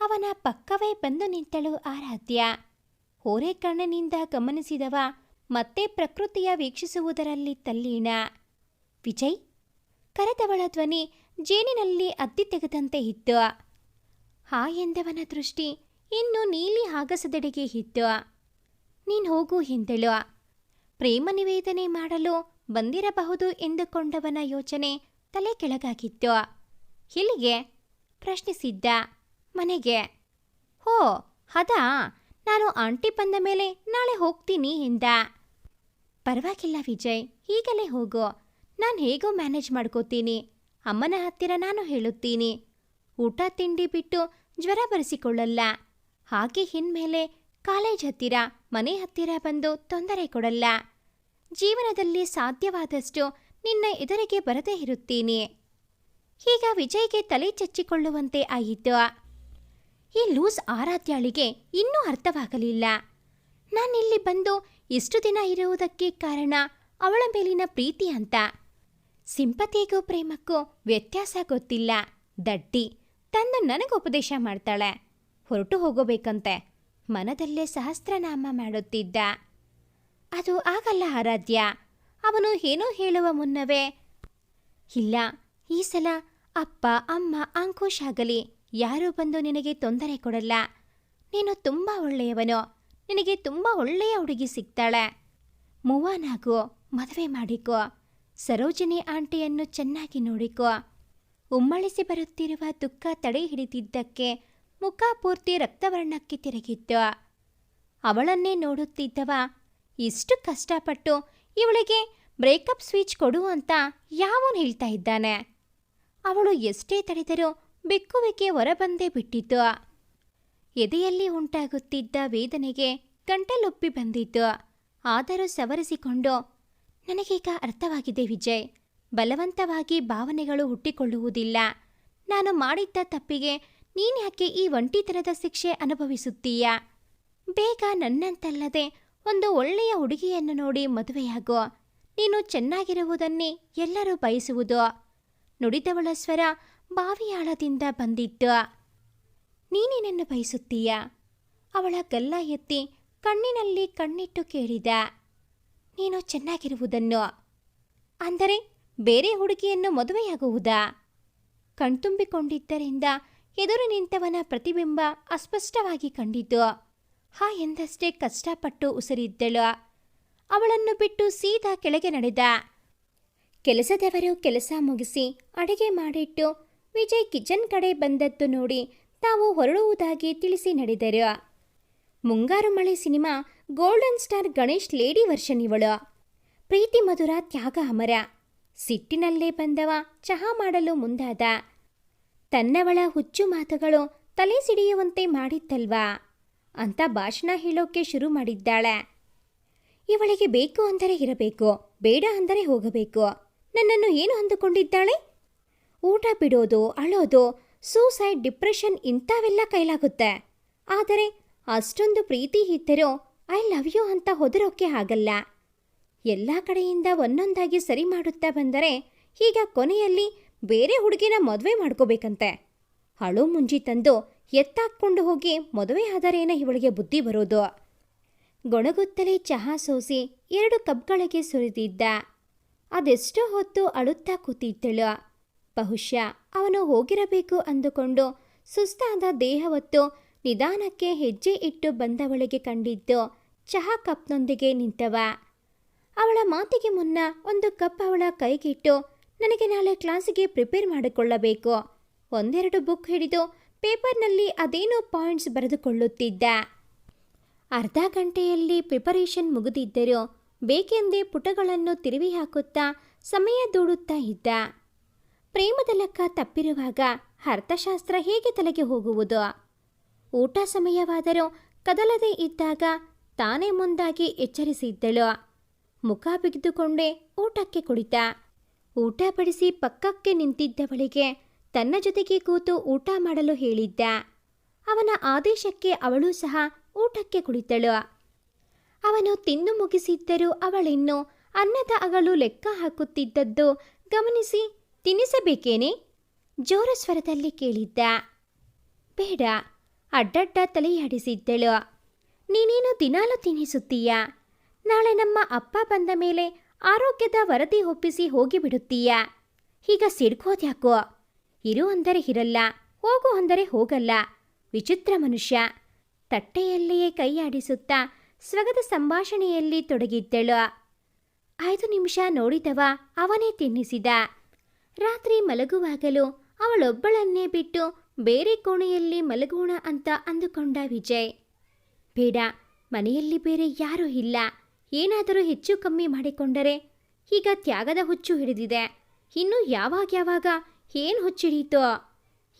A: ಅವನ ಪಕ್ಕವೇ ಬಂದು ನಿಂತಳು ಆರಾಧ್ಯ. ಹೋರೆಕಣ್ಣನಿಂದ ಗಮನಿಸಿದವ ಮತ್ತೆ ಪ್ರಕೃತಿಯ ವೀಕ್ಷಿಸುವುದರಲ್ಲಿ ತಲ್ಲೀನ. ವಿಜಯ್, ಕರೆದವಳ ಧ್ವನಿ ಜೇನಿನಲ್ಲಿ ಅದ್ದಿ ತೆಗೆದಂತೆ ಇತ್ತು. ಹಾ ಎಂದವನ ದೃಷ್ಟಿ ಇನ್ನು ನೀಲಿ ಆಗಸದೆಡೆಗೆ ಇತ್ತು. ನೀನ್ ಹೋಗು ಎಂದಳು. ಪ್ರೇಮ ನಿವೇದನೆ ಮಾಡಲು ಬಂದಿರಬಹುದು ಎಂದುಕೊಂಡವನ ಯೋಚನೆ ತಲೆ ಕೆಳಗಾಗಿತ್ತು. ಇಲ್ಲಿಗೆ ಪ್ರಶ್ನಿಸಿದ್ದ ಮನೆಗೆ, ಹೋ ಅದಾ ನಾನು ಆಂಟಿ ಬಂದ ಮೇಲೆ ನಾಳೆ ಹೋಗ್ತೀನಿ ಎಂದ. ಪರವಾಗಿಲ್ಲ ವಿಜಯ್, ಈಗಲೇ ಹೋಗು. ನಾನು ಹೇಗೋ ಮ್ಯಾನೇಜ್ ಮಾಡ್ಕೋತೀನಿ. ಅಮ್ಮನ ಹತ್ತಿರ ನಾನು ಹೇಳುತ್ತೀನಿ. ಊಟ, ತಿಂಡಿ ಬಿಟ್ಟು ಜ್ವರ ಬರೆಸಿಕೊಳ್ಳಲ್ಲ. ಹಾಗೆ ಇನ್ಮೇಲೆ ಕಾಲೇಜ್ ಹತ್ತಿರ, ಮನೆ ಹತ್ತಿರ ಬಂದು ತೊಂದರೆ ಕೊಡಲ್ಲ. ಜೀವನದಲ್ಲಿ ಸಾಧ್ಯವಾದಷ್ಟು ನಿನ್ನ ಎದುರಿಗೆ ಬರದೇ ಇರುತ್ತೀನಿ. ಈಗ ವಿಜಯ್ಗೆ ತಲೆ ಚಚ್ಚಿಕೊಳ್ಳುವಂತೆ ಆಯಿತು. ಈ ಲೂಸ್ ಆರಾಧ್ಯಾಳಿಗೆ ಇನ್ನೂ ಅರ್ಥವಾಗಲಿಲ್ಲ. ನಾನಿಲ್ಲಿ ಬಂದು ಇಷ್ಟು ದಿನ ಇರುವುದಕ್ಕೆ ಕಾರಣ ಅವಳ ಮೇಲಿನ ಪ್ರೀತಿ ಅಂತ. ಸಿಂಪತಿಗೂ ಪ್ರೇಮಕ್ಕೂ ವ್ಯತ್ಯಾಸ ಗೊತ್ತಿಲ್ಲ. ದಡ್ಡಿ ತಂದು ನನಗೆ ಉಪದೇಶ ಮಾಡ್ತಾಳೆ. ಹೊರಟು ಹೋಗಬೇಕಂತೆ. ಮನದಲ್ಲೇ ಸಹಸ್ರನಾಮ ಮಾಡುತ್ತಿದ್ದ. ಅದು ಆಗಲ್ಲ, ಆರಾಧ್ಯ. ಅವನು ಏನೋ ಹೇಳುವ ಮುನ್ನವೇ. ಇಲ್ಲ, ಈ ಸಲ ಅಪ್ಪ, ಅಮ್ಮ ಅಂಕುಶ್ ಆಗಲಿ. ಯಾರೂ ಬಂದು ನಿನಗೆ ತೊಂದರೆ ಕೊಡಲ್ಲ. ನೀನು ತುಂಬ ಒಳ್ಳೆಯವನು. ನಿನಗೆ ತುಂಬ ಒಳ್ಳೆಯ ಹುಡುಗಿ ಸಿಗ್ತಾಳೆ. ಮೂವಾನಾಗು ಮದುವೆ ಮಾಡಿಕೋ. ಸರೋಜಿನಿ ಆಂಟಿಯನ್ನು ಚೆನ್ನಾಗಿ ನೋಡಿಕೋ. ಉಮ್ಮಳಿಸಿ ಬರುತ್ತಿರುವ ದುಃಖ ತಡೆ ಹಿಡಿದಿದ್ದಕ್ಕೆ ಮುಖ ಪೂರ್ತಿ ರಕ್ತವರ್ಣಕ್ಕೆ ತಿರುಗಿತ್ತು. ಅವಳನ್ನೇ ನೋಡುತ್ತಿದ್ದವ ಇಷ್ಟು ಕಷ್ಟಪಟ್ಟು ಇವಳಿಗೆ ಬ್ರೇಕಪ್ ಸ್ವಿಚ್ ಕೊಡು ಅಂತ ಯಾವನು ಹೇಳ್ತಾ ಇದ್ದಾನೆ? ಅವಳು ಎಷ್ಟೇ ತಡೆದರೂ ಬಿಕ್ಕುವಿಕೆ ಹೊರಬಂದೇ ಬಿಟ್ಟಿತು ಎದೆಯಲ್ಲಿ ಉಂಟಾಗುತ್ತಿದ್ದ ವೇದನೆಗೆ ಗಂಟಲೊಪ್ಪಿ ಬಂದಿತ್ತು. ಆದರೂ ಸವರಿಸಿಕೊಂಡು, ನನಗೀಗ ಅರ್ಥವಾಗಿದೆ ವಿಜಯ್. ಬಲವಂತವಾಗಿ ಭಾವನೆಗಳು ಹುಟ್ಟಿಕೊಳ್ಳುವುದಿಲ್ಲ. ನಾನು ಮಾಡಿದ್ದ ತಪ್ಪಿಗೆ ನೀನ್ಯಾಕೆ ಈ ಒಂಟಿತನದ ಶಿಕ್ಷೆ ಅನುಭವಿಸುತ್ತೀಯ? ಬೇಗ ನನ್ನಂತಲ್ಲದೆ ಒಂದು ಒಳ್ಳೆಯ ಹುಡುಗಿಯನ್ನು ನೋಡಿ ಮದುವೆಯಾಗೋ ನೀನು ಚೆನ್ನಾಗಿರುವುದನ್ನೇ ಎಲ್ಲರೂ ಬಯಸುವುದು. ನುಡಿದವಳ ಸ್ವರ ಬಾವಿಯಾಳದಿಂದ ಬಂದಿತ್ತು. ನೀನೇನನ್ನು ಬಯಸುತ್ತೀಯ? ಅವಳ ಗಲ್ಲ ಎತ್ತಿ ಕಣ್ಣಿನಲ್ಲಿ ಕಣ್ಣಿಟ್ಟು ಕೇಳಿದ. ನೀನು ಚೆನ್ನಾಗಿರುವುದನ್ನು. ಅಂದರೆ ಬೇರೆ ಹುಡುಗಿಯನ್ನು ಮದುವೆಯಾಗುವುದಾ? ಕಣ್ತುಂಬಿಕೊಂಡಿದ್ದರಿಂದ ಎದುರು ನಿಂತವನ ಪ್ರತಿಬಿಂಬ ಅಸ್ಪಷ್ಟವಾಗಿ ಕಂಡಿತು. ಹಾ ಎಂದಷ್ಟೇ ಕಷ್ಟಪಟ್ಟು ಉಸಿರಿದ್ದಳು. ಅವಳನ್ನು ಬಿಟ್ಟು ಸೀದಾ ಕೆಳಗೆ ನಡೆದ. ಕೆಲಸದವರು ಕೆಲಸ ಮುಗಿಸಿ ಅಡಿಗೆ ಮಾಡಿಟ್ಟು ವಿಜಯ್ ಕಿಚನ್ ಕಡೆ ಬಂದದ್ದು ನೋಡಿ ತಾವು ಹೊರಡುವುದಾಗಿ ತಿಳಿಸಿ ನಡೆದರು. Mungaru Male cinema golden star Ganesh lady version ಇವಳು. ಪ್ರೀತಿ ಮಧುರ ತ್ಯಾಗ ಅಮರ. ಸಿಟ್ಟಿನಲ್ಲೇ ಬಂದವ ಚಹಾ ಮಾಡಲು ಮುಂದಾದ. ತನ್ನವಳ ಹುಚ್ಚು ಮಾತುಗಳು ತಲೆ ಸಿಡಿಯುವಂತೆ ಮಾಡಿತ್ತಲ್ವಾ? ಅಂತ ಭಾಷಣ ಹೇಳೋಕೆ ಶುರು ಮಾಡಿದ್ದಾಳೆ. ಇವಳಿಗೆ ಬೇಕು ಅಂದರೆ ಇರಬೇಕು, ಬೇಡ ಅಂದರೆ ಹೋಗಬೇಕು. ನನ್ನನ್ನು ಏನು ಅಂದುಕೊಂಡಿದ್ದಾಳೆ? ಊಟ ಬಿಡೋದು, ಅಳೋದು, ಸೂಸೈಡ್, ಡಿಪ್ರೆಷನ್ ಇಂಥವೆಲ್ಲ ಕೈಲಾಗುತ್ತೆ. ಆದರೆ ಅಷ್ಟೊಂದು ಪ್ರೀತಿ ಇದ್ದರೂ ಐ ಲವ್ ಯು ಅಂತ ಹೊದರೋಕೆ ಆಗಲ್ಲ. ಎಲ್ಲ ಕಡೆಯಿಂದ ಒಂದೊಂದಾಗಿ ಸರಿ ಮಾಡುತ್ತಾ ಬಂದರೆ ಈಗ ಕೊನೆಯಲ್ಲಿ ಬೇರೆ ಹುಡುಗಿನ ಮದುವೆ ಮಾಡ್ಕೋಬೇಕಂತೆ. ಹಳು ಮುಂಜಿ ತಂದು ಎತ್ತಾಕೊಂಡು ಹೋಗಿ ಮದುವೆ ಆದರೇನ ಇವಳಿಗೆ ಬುದ್ಧಿ ಬರೋದು. ಗೊಣಗುತ್ತಲೇ ಚಹಾ ಸೋಸಿ ಎರಡು ಕಪ್ಗಳಿಗೆ ಸುರಿದಿದ್ದ. ಅದೆಷ್ಟೋ ಹೊತ್ತು ಅಳುತ್ತಾ ಕೂತಿದ್ದಳು. ಬಹುಶಃ ಅವನು ಹೋಗಿರಬೇಕು ಅಂದುಕೊಂಡು ಸುಸ್ತಾದ ದೇಹವತ್ತು ನಿಧಾನಕ್ಕೆ ಹೆಜ್ಜೆ ಇಟ್ಟು ಬಂದವಳಿಗೆ ಕಂಡಿದ್ದು ಚಹಾ ಕಪ್ನೊಂದಿಗೆ ನಿಂತವ. ಅವಳ ಮಾತಿಗೆ ಮುನ್ನ ಒಂದು ಕಪ್ ಅವಳ ಕೈಗಿಟ್ಟು, ನನಗೆ ನಾಳೆ ಕ್ಲಾಸಿಗೆ ಪ್ರಿಪೇರ್ ಮಾಡಿಕೊಳ್ಳಬೇಕು. ಒಂದೆರಡು ಬುಕ್ ಹಿಡಿದು ಪೇಪರ್ನಲ್ಲಿ ಅದೇನೋ ಪಾಯಿಂಟ್ಸ್ ಬರೆದುಕೊಳ್ಳುತ್ತಿದ್ದ. ಅರ್ಧ ಗಂಟೆಯಲ್ಲಿ ಪ್ರಿಪರೇಷನ್ ಮುಗಿದಿದ್ದರೂ ಬೇಕೆಂದೇ ಪುಟಗಳನ್ನು ತಿರುವಿ ಹಾಕುತ್ತಾ ಸಮಯ ದೂಡುತ್ತಾ ಇದ್ದ. ಪ್ರೇಮದ ಲೆಕ್ಕ ತಪ್ಪಿರುವಾಗ ಅರ್ಥಶಾಸ್ತ್ರ ಹೇಗೆ ತಲೆಗೆ ಹೋಗುವುದು? ಊಟ ಸಮಯವಾದರೂ ಕದಲದೆ ಇದ್ದಾಗ ತಾನೇ ಮುಂದಾಗಿ ಎಚ್ಚರಿಸಿದ್ದಳು. ಮುಖ ಬಿಗಿದುಕೊಂಡೇ ಊಟಕ್ಕೆ ಕುಳಿತ. ಊಟ ಬಡಿಸಿ ಪಕ್ಕಕ್ಕೆ ನಿಂತಿದ್ದವಳಿಗೆ ತನ್ನ ಜೊತೆಗೆ ಕೂತು ಊಟ ಮಾಡಲು ಹೇಳಿದ್ದ. ಅವನ ಆದೇಶಕ್ಕೆ ಅವಳು ಸಹ ಊಟಕ್ಕೆ ಕುಳಿತಳು. ಅವನು ತಿನ್ನು ಮುಗಿಸಿದ್ದರೂ ಅವಳಿನ್ನು ಅನ್ನದ ಅಗಲು ಲೆಕ್ಕ ಹಾಕುತ್ತಿದ್ದದ್ದು ಗಮನಿಸಿ ತಿನ್ನಿಸಬೇಕೇನೆ ಜೋರ ಸ್ವರದಲ್ಲಿ ಕೇಳಿದ್ದ. ಬೇಡ, ಅಡ್ಡಡ್ಡ ತಲೆಯಾಡಿಸಿದ್ದಳು. ನೀನೇನು ದಿನಾಲು ತಿನ್ನಿಸುತ್ತೀಯ ನಾಳೆ ನಮ್ಮ ಅಪ್ಪ ಬಂದ ಮೇಲೆ ಆರೋಗ್ಯದ ವರದಿ ಒಪ್ಪಿಸಿ ಹೋಗಿಬಿಡುತ್ತೀಯ? ಈಗ ಸಿಡ್ಕೋದ್ಯಾಕೋ? ಇರು ಅಂದರೆ ಇರಲ್ಲ, ಹೋಗು ಅಂದರೆ ಹೋಗಲ್ಲ. ವಿಚಿತ್ರ ಮನುಷ್ಯ. ತಟ್ಟೆಯಲ್ಲಿಯೇ ಕೈಯಾಡಿಸುತ್ತಾ ಸ್ವಗದ ಸಂಭಾಷಣೆಯಲ್ಲಿ ತೊಡಗಿದ್ದಳು. ಐದು ನಿಮಿಷ ನೋಡಿದವ ಅವನೇ ತಿನ್ನಿಸಿದ. ರಾತ್ರಿ ಮಲಗುವಾಗಲೂ ಅವಳೊಬ್ಬಳನ್ನೇ ಬಿಟ್ಟು ಬೇರೆ ಕೋಣೆಯಲ್ಲಿ ಮಲಗೋಣ ಅಂತ ಅಂದುಕೊಂಡ ವಿಜಯ್. ಬೇಡ, ಮನೆಯಲ್ಲಿ ಬೇರೆ ಯಾರೂ ಇಲ್ಲ. ಏನಾದರೂ ಹೆಚ್ಚು ಕಮ್ಮಿ ಮಾಡಿಕೊಂಡರೆ ಈಗ ತ್ಯಾಗದ ಹುಚ್ಚು ಹಿಡಿದಿದೆ. ಇನ್ನು ಯಾವಾಗ ಯಾವಾಗ ಏನು ಹುಚ್ಚಿಡೀತೋ?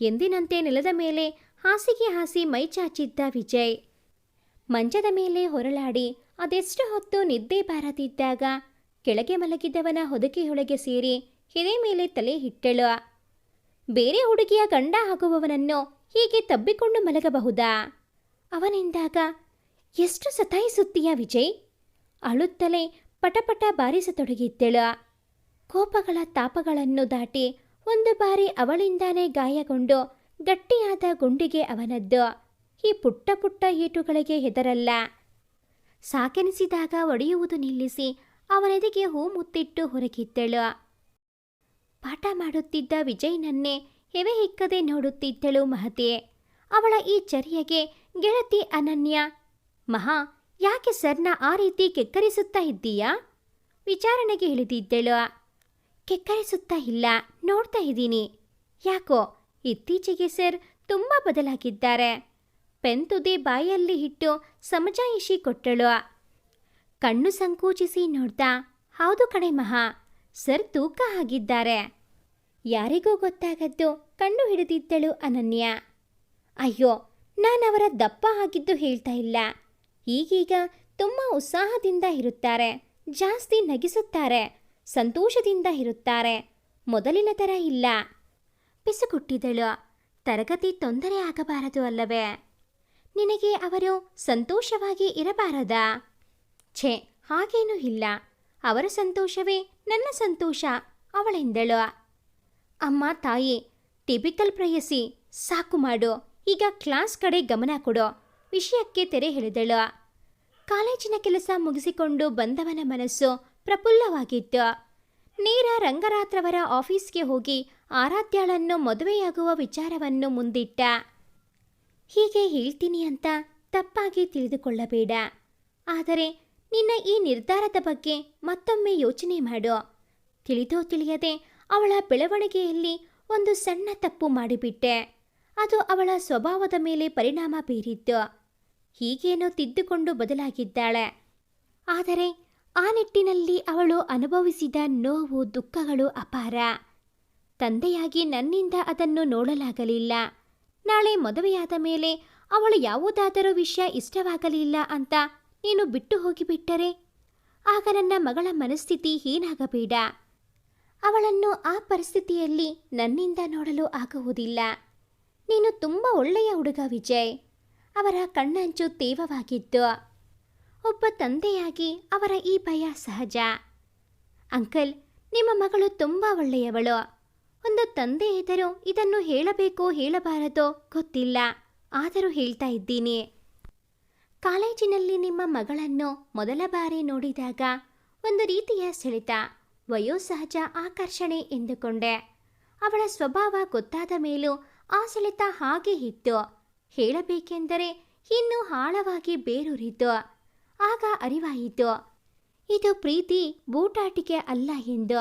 A: ಎಂದಿನಂತೆ ನೆಲದ ಮೇಲೆ ಹಾಸಿಗೆ ಹಾಸಿ ಮೈ ಚಾಚಿದ್ದ ವಿಜಯ್. ಮಂಚದ ಮೇಲೆ ಹೊರಳಾಡಿ ಅದೆಷ್ಟು ಹೊತ್ತು ನಿದ್ದೆ ಬಾರದಿದ್ದಾಗ ಕೆಳಗೆ ಮಲಗಿದವನ ಹೊದಕೆಯೊಳಗೆ ಸೇರಿ ಎದೆ ಮೇಲೆ ತಲೆ ಹಿಟ್ಟಳು. ಬೇರೆ ಹುಡುಗಿಯ ಗಂಡ ಆಗುವವನನ್ನು ಹೀಗೆ ತಬ್ಬಿಕೊಂಡು ಮಲಗಬಹುದಾ? ಅವನೆಂದಾಗ, ಎಷ್ಟು ಸತಾಯಿಸುತ್ತೀಯ ವಿಜಯ್? ಅಳುತ್ತಲೇ ಪಟಪಟ ಬಾರಿಸತೊಡಗಿದ್ದಳು. ಕೋಪಗಳ ತಾಪಗಳನ್ನು ದಾಟಿ ಒಂದು ಬಾರಿ ಅವಳಿಂದಾನೇ ಗಾಯಗೊಂಡು ಗಟ್ಟಿಯಾದ ಗುಂಡಿಗೆ ಅವನದ್ದು. ಈ ಪುಟ್ಟ ಪುಟ್ಟ ಏಟುಗಳಿಗೆ ಹೆದರಲ್ಲ. ಸಾಕೆನಿಸಿದಾಗ ಒಡೆಯುವುದು ನಿಲ್ಲಿಸಿ ಅವನೆದೆಗೆ ಹೂ ಮುತ್ತಿಟ್ಟು ಹೊರಗಿದ್ದಳು. ಪಾಠ ಮಾಡುತ್ತಿದ್ದ ವಿಜಯ್ನನ್ನೇ ಹೆವೆ ಹಿಕ್ಕದೆ ನೋಡುತ್ತಿದ್ದಳು ಮಹತಿ. ಅವಳ ಈ ಚರ್ಯೆಗೆ ಗೆಳತಿ ಅನನ್ಯ, ಮಹಾ, ಯಾಕೆ ಸರ್ನ ಆ ರೀತಿ ಕೆಕ್ಕರಿಸುತ್ತಾ ಇದ್ದೀಯಾ? ವಿಚಾರಣೆಗೆ ಇಳಿದಿದ್ದಳು. ಕೆಕ್ಕರಿಸುತ್ತಾ ಇಲ್ಲ, ನೋಡ್ತಾ ಇದ್ದೀನಿ. ಯಾಕೋ, ಇತ್ತೀಚೆಗೆ ಸರ್ ತುಂಬ ಬದಲಾಗಿದ್ದಾರೆ. ಪೆನ್ ತುದಿ ಬಾಯಲ್ಲಿ ಇಟ್ಟು ಸಮಜಾಯಿಷಿ ಕೊಟ್ಟಳು. ಕಣ್ಣು ಸಂಕೋಚಿಸಿ ನೋಡ್ತಾ, ಹೌದು ಕಣೆ ಮಹಾ, ಸರ್ ತೂಕ ಆಗಿದ್ದಾರೆ ಯಾರಿಗೂ ಗೊತ್ತಾಗದ್ದು ಕಣ್ಣು ಹಿಡಿದಿದ್ದಳು ಅನನ್ಯ. ಅಯ್ಯೋ, ನಾನವರ ದಪ್ಪ ಆಗಿದ್ದು ಹೇಳ್ತಾ ಇಲ್ಲ. ಈಗೀಗ ತುಂಬ ಉತ್ಸಾಹದಿಂದ ಇರುತ್ತಾರೆ, ಜಾಸ್ತಿ ನಗಿಸುತ್ತಾರೆ. ಸಂತೋಷದಿಂದ ಇರುತ್ತಾರೆ. ಮೊದಲಿನ ಥರ ಇಲ್ಲ. ಪಿಸುಗುಟ್ಟಿದಳು ತರಗತಿ ತೊಂದರೆ ಆಗಬಾರದು ಅಲ್ಲವೇ? ನಿನಗೆ ಅವರು ಸಂತೋಷವಾಗಿ ಇರಬಾರದಾ? ಛೇ, ಹಾಗೇನೂ ಇಲ್ಲ. ಅವರ ಸಂತೋಷವೇ ನನ್ನ ಸಂತೋಷ, ಅವಳೆಂದಳು. ಅಮ್ಮ, ತಾಯಿ ಟಿಪಿಕಲ್ ಪ್ರಯಸಿ, ಸಾಕು ಮಾಡು. ಈಗ ಕ್ಲಾಸ್ ಕಡೆ ಗಮನ ಕೊಡು. ವಿಷಯಕ್ಕೆ ತೆರೆ ಹೇಳಿದಳು ಕಾಲೇಜಿನ ಕೆಲಸ ಮುಗಿಸಿಕೊಂಡು ಬಂದವನ ಮನಸ್ಸು ಪ್ರಫುಲ್ಲವಾಗಿತ್ತು ನೇರ ರಂಗರಾತ್ರವರ ಆಫೀಸ್ಗೆ ಹೋಗಿ ಆರಾಧ್ಯಾಳನ್ನು ಮದುವೆಯಾಗುವ ವಿಚಾರವನ್ನು ಮುಂದಿಟ್ಟ. ಹೀಗೆ ಹೇಳ್ತೀನಿ ಅಂತ ತಪ್ಪಾಗಿ ತಿಳಿದುಕೊಳ್ಳಬೇಡ. ಆದರೆ ನಿನ್ನ ಈ ನಿರ್ಧಾರದ ಬಗ್ಗೆ ಮತ್ತೊಮ್ಮೆ ಯೋಚನೆ ಮಾಡು. ತಿಳಿದೋ ತಿಳಿಯದೆ ಅವಳ ಬೆಳವಣಿಗೆಯಲ್ಲಿ ಒಂದು ಸಣ್ಣ ತಪ್ಪು ಮಾಡಿಬಿಟ್ಟೆ. ಅದು ಅವಳ ಸ್ವಭಾವದ ಮೇಲೆ ಪರಿಣಾಮ ಬೀರಿದ್ದು ಹೀಗೇನೋ ತಿದ್ದುಕೊಂಡು ಬದಲಾಗಿದ್ದಾಳೆ. ಆದರೆ ಆ ನಿಟ್ಟಿನಲ್ಲಿ ಅವಳು ಅನುಭವಿಸಿದ ನೋವು, ದುಃಖಗಳು ಅಪಾರ. ತಂದೆಯಾಗಿ ನನ್ನಿಂದ ಅದನ್ನು ನೋಡಲಾಗಲಿಲ್ಲ. ನಾಳೆ ಮದುವೆಯಾದ ಮೇಲೆ ಅವಳು ಯಾವುದಾದರೂ ವಿಷಯ ಇಷ್ಟವಾಗಲಿಲ್ಲ ಅಂತ ನೀನು ಬಿಟ್ಟು ಹೋಗಿಬಿಟ್ಟರೆ? ಆಗ ನನ್ನ ಮಗಳ ಮನಸ್ಥಿತಿ ಏನಾಗಬೇಡ ಅವಳನ್ನು ಆ ಪರಿಸ್ಥಿತಿಯಲ್ಲಿ ನನ್ನಿಂದ ನೋಡಲು ಆಗುವುದಿಲ್ಲ. ನೀನು ತುಂಬ ಒಳ್ಳೆಯ ಹುಡುಗ ವಿಜಯ್. ಅವರ ಕಣ್ಣಂಚು ತೇವವಾಗಿತ್ತು ಒಬ್ಬ ತಂದೆಯಾಗಿ ಅವರ ಈ ಭಯ ಸಹಜ. ಅಂಕಲ್, ನಿಮ್ಮ ಮಗಳು ತುಂಬ ಒಳ್ಳೆಯವಳು. ಒಂದು ತಂದೆ ಎದುರು ಇದನ್ನು ಹೇಳಬೇಕೋ ಹೇಳಬಾರದೋ ಗೊತ್ತಿಲ್ಲ. ಆದರೂ ಹೇಳ್ತಾ ಇದ್ದೀನಿ. ಕಾಲೇಜಿನಲ್ಲಿ ನಿಮ್ಮ ಮಗಳನ್ನು ಮೊದಲ ಬಾರಿ ನೋಡಿದಾಗ ಒಂದು ರೀತಿಯ ಸೆಳೆತ, ವಯೋಸಹಜ ಆಕರ್ಷಣೆ ಎಂದುಕೊಂಡೆ. ಅವಳ ಸ್ವಭಾವ ಗೊತ್ತಾದ ಮೇಲೂ ಆ ಸೆಳೆತ ಹಾಗೆ ಇತ್ತು. ಹೇಳಬೇಕೆಂದರೆ ಇನ್ನೂ ಆಳವಾಗಿ ಬೇರೂರಿತು. ಆಗ ಅರಿವಾಯಿತು. ಇದು ಪ್ರೀತಿ ಬೂಟಾಟಿಕೆ ಅಲ್ಲ ಎಂದು.